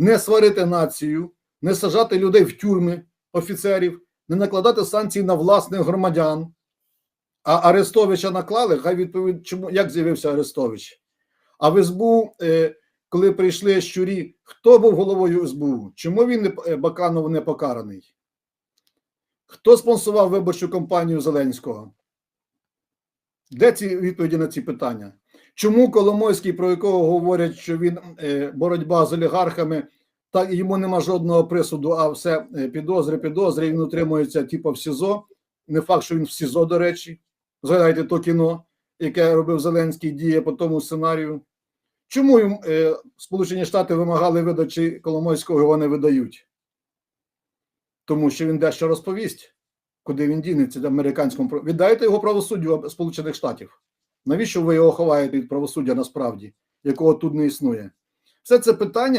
не сварити націю, не сажати людей в тюрми, офіцерів, не накладати санкції на власних громадян. А Арестовича наклали, хай відповідь, чому як з'явився Арестович. А в СБУ, е, коли прийшли щурі, хто був головою СБУ? Чому він не е, Баканов не покараний? Хто спонсував виборчу кампанію Зеленського? Де ці відповіді на ці питання? Чому Коломойський, про якого говорять, що він е, боротьба з олігархами, так йому нема жодного присуду, а все е, підозри, підозри, він утримується типу в СІЗО. Не факт, що він в СІЗО, до речі. Згадайте то кіно, яке робив Зеленський, діє по тому сценарію. Чому їм е, Сполучені Штати вимагали видачі Коломойського, його не видають? Тому що він дещо розповість, куди він дінеться в американському Віддайте його правосуддю Сполучених Штатів. Навіщо ви його ховаєте від правосуддя насправді, якого тут не існує? Все це питання.